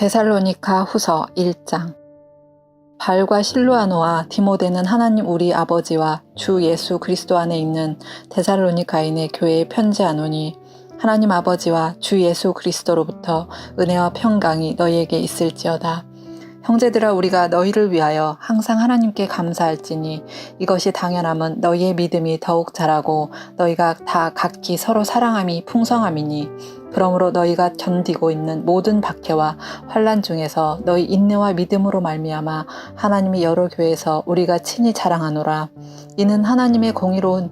데살로니카 후서 1장 발과 실루아노와 디모데는 하나님 우리 아버지와 주 예수 그리스도 안에 있는 데살로니카인의 교회에 편지하노니 하나님 아버지와 주 예수 그리스도로부터 은혜와 평강이 너희에게 있을지어다. 형제들아 우리가 너희를 위하여 항상 하나님께 감사할지니 이것이 당연함은 너희의 믿음이 더욱 자라고 너희가 다 각기 서로 사랑함이 풍성함이니 그러므로 너희가 견디고 있는 모든 박해와 환란 중에서 너희 인내와 믿음으로 말미암아 하나님이 여러 교회에서 우리가 친히 자랑하노라. 이는 하나님의 공의로운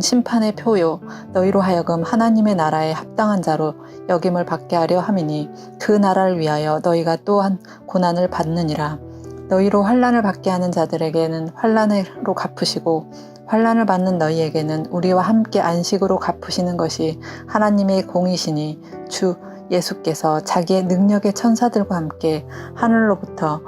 심판의 표요 너희로 하여금 하나님의 나라에 합당한 자로 여김을 받게 하려 함이니 그 나라를 위하여 너희가 또한 고난을 받느니라. 너희로 환란을 받게 하는 자들에게는 환란으로 갚으시고 환란을 받는 너희에게는 우리와 함께 안식으로 갚으시는 것이 하나님의 공이시니 주 예수께서 자기의 능력의 천사들과 함께 하늘로부터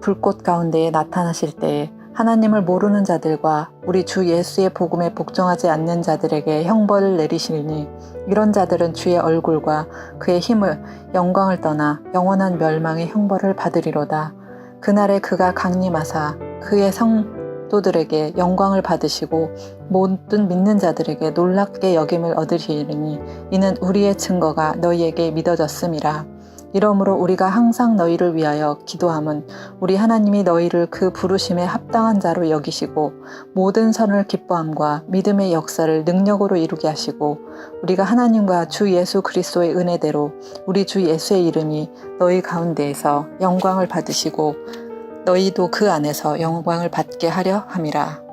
불꽃 가운데에 나타나실 때에 하나님을 모르는 자들과 우리 주 예수의 복음에 복종하지 않는 자들에게 형벌을 내리시니 이런 자들은 주의 얼굴과 그의 힘을 영광을 떠나 영원한 멸망의 형벌을 받으리로다. 그날에 그가 강림하사 그의 성도들에게 영광을 받으시고 모든 믿는 자들에게 놀랍게 여김을 얻으시리니 이는 우리의 증거가 너희에게 믿어졌음이라. 이러므로 우리가 항상 너희를 위하여 기도함은 우리 하나님이 너희를 그 부르심에 합당한 자로 여기시고 모든 선을 기뻐함과 믿음의 역사를 능력으로 이루게 하시고 우리가 하나님과 주 예수 그리스도의 은혜대로 우리 주 예수의 이름이 너희 가운데에서 영광을 받으시고 너희도 그 안에서 영광을 받게 하려 함이라.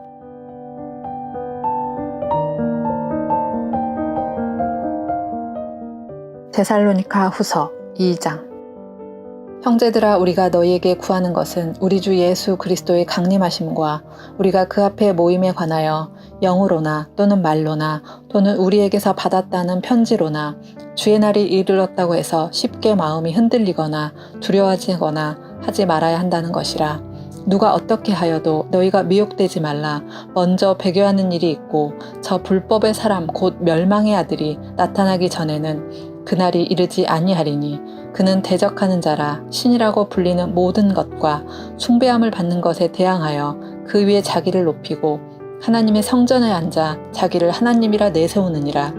데살로니카 후서 2장. 형제들아 우리가 너희에게 구하는 것은 우리 주 예수 그리스도의 강림하심과 우리가 그 앞에 모임에 관하여 영으로나 또는 말로나 또는 우리에게서 받았다는 편지로나 주의 날이 이르렀다고 해서 쉽게 마음이 흔들리거나 두려워지거나 하지 말아야 한다는 것이라. 누가 어떻게 하여도 너희가 미혹되지 말라. 먼저 배교하는 일이 있고 저 불법의 사람 곧 멸망의 아들이 나타나기 전에는 그날이 이르지 아니하리니 그는 대적하는 자라 신이라고 불리는 모든 것과 숭배함을 받는 것에 대항하여 그 위에 자기를 높이고 하나님의 성전에 앉아 자기를 하나님이라 내세우느니라.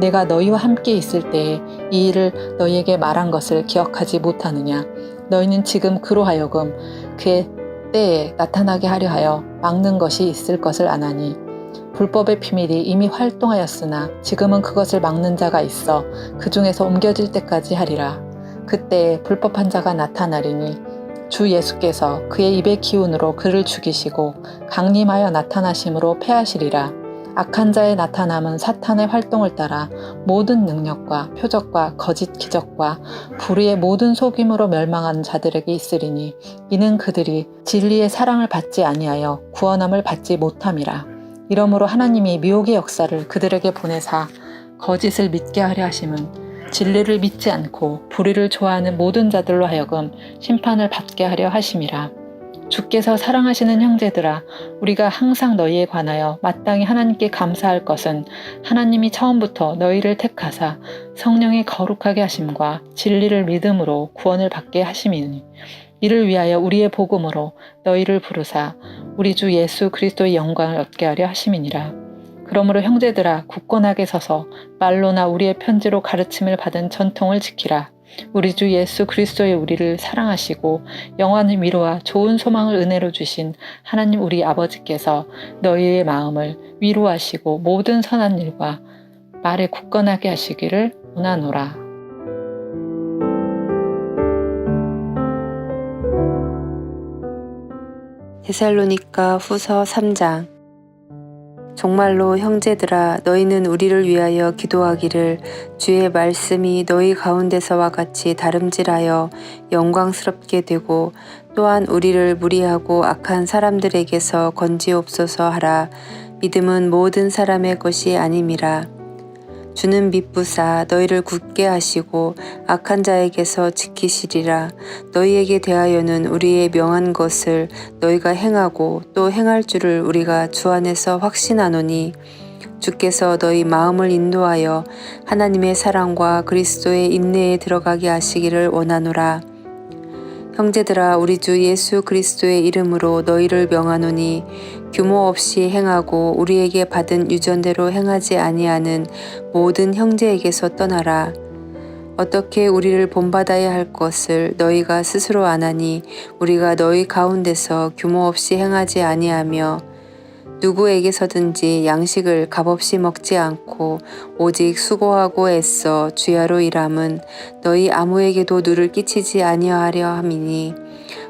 내가 너희와 함께 있을 때에 이 일을 너희에게 말한 것을 기억하지 못하느냐. 너희는 지금 그로 하여금 그의 때에 나타나게 하려 하여 막는 것이 있을 것을 아나니 불법의 비밀이 이미 활동하였으나 지금은 그것을 막는 자가 있어 그 중에서 옮겨질 때까지 하리라. 그때 불법한 자가 나타나리니 주 예수께서 그의 입의 기운으로 그를 죽이시고 강림하여 나타나심으로 패하시리라. 악한 자의 나타남은 사탄의 활동을 따라 모든 능력과 표적과 거짓 기적과 불의의 모든 속임으로 멸망하는 자들에게 있으리니 이는 그들이 진리의 사랑을 받지 아니하여 구원함을 받지 못함이라. 이러므로 하나님이 미혹의 역사를 그들에게 보내사 거짓을 믿게 하려 하심은 진리를 믿지 않고 불의를 좋아하는 모든 자들로 하여금 심판을 받게 하려 하심이라. 주께서 사랑하시는 형제들아, 우리가 항상 너희에 관하여 마땅히 하나님께 감사할 것은 하나님이 처음부터 너희를 택하사 성령의 거룩하게 하심과 진리를 믿음으로 구원을 받게 하심이니 이를 위하여 우리의 복음으로 너희를 부르사 우리 주 예수 그리스도의 영광을 얻게 하려 하심이니라. 그러므로 형제들아 굳건하게 서서 말로나 우리의 편지로 가르침을 받은 전통을 지키라. 우리 주 예수 그리스도의 우리를 사랑하시고 영원한 위로와 좋은 소망을 은혜로 주신 하나님 우리 아버지께서 너희의 마음을 위로하시고 모든 선한 일과 말에 굳건하게 하시기를 원하노라. 데살로니가 후서 3장 정말로 형제들아 너희는 우리를 위하여 기도하기를 주의 말씀이 너희 가운데서와 같이 다름질하여 영광스럽게 되고 또한 우리를 무리하고 악한 사람들에게서 건지옵소서 하라. 믿음은 모든 사람의 것이 아님이라 주는 믿부사 너희를 굳게 하시고 악한 자에게서 지키시리라. 너희에게 대하여는 우리의 명한 것을 너희가 행하고 또 행할 줄을 우리가 주 안에서 확신하노니 주께서 너희 마음을 인도하여 하나님의 사랑과 그리스도의 인내에 들어가게 하시기를 원하노라. 형제들아 우리 주 예수 그리스도의 이름으로 너희를 명하노니 규모 없이 행하고 우리에게 받은 유전대로 행하지 아니하는 모든 형제에게서 떠나라. 어떻게 우리를 본받아야 할 것을 너희가 스스로 아나니 우리가 너희 가운데서 규모 없이 행하지 아니하며 누구에게서든지 양식을 값없이 먹지 않고 오직 수고하고 애써 주야로 일함은 너희 아무에게도 누를 끼치지 아니하려 함이니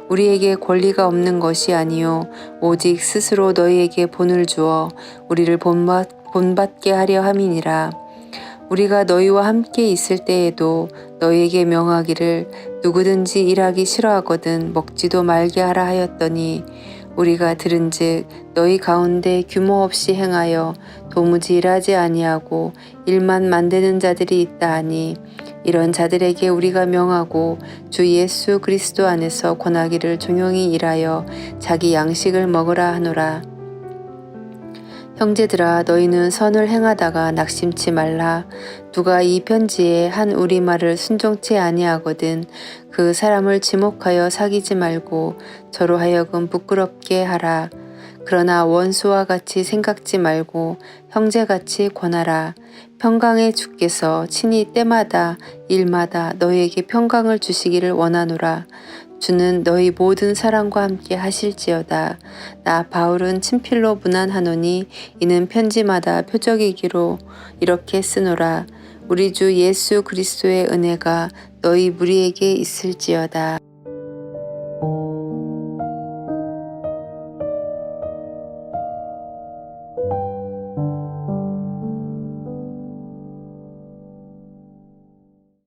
우리에게 권리가 없는 것이 아니요 오직 스스로 너희에게 본을 주어 우리를 본받, 본받게 하려 함이니라. 우리가 너희와 함께 있을 때에도 너희에게 명하기를 누구든지 일하기 싫어하거든 먹지도 말게 하라 하였더니 우리가 들은즉 너희 가운데 규모 없이 행하여 도무지 일하지 아니하고 일만 만드는 자들이 있다 하니 이런 자들에게 우리가 명하고 주 예수 그리스도 안에서 권하기를 종용히 일하여 자기 양식을 먹으라 하노라. 형제들아 너희는 선을 행하다가 낙심치 말라. 누가 이 편지에 한 우리말을 순종치 아니하거든 그 사람을 지목하여 사귀지 말고 저로 하여금 부끄럽게 하라. 그러나 원수와 같이 생각지 말고 형제같이 권하라. 평강의 주께서 친히 때마다 일마다 너희에게 평강을 주시기를 원하노라 주는 너희 모든 사랑과 함께 하실지어다. 나 바울은 친필로 문안하노니 이는 편지마다 표적이기로 이렇게 쓰노라. 우리 주 예수 그리스도의 은혜가 너희 무리에게 있을지어다.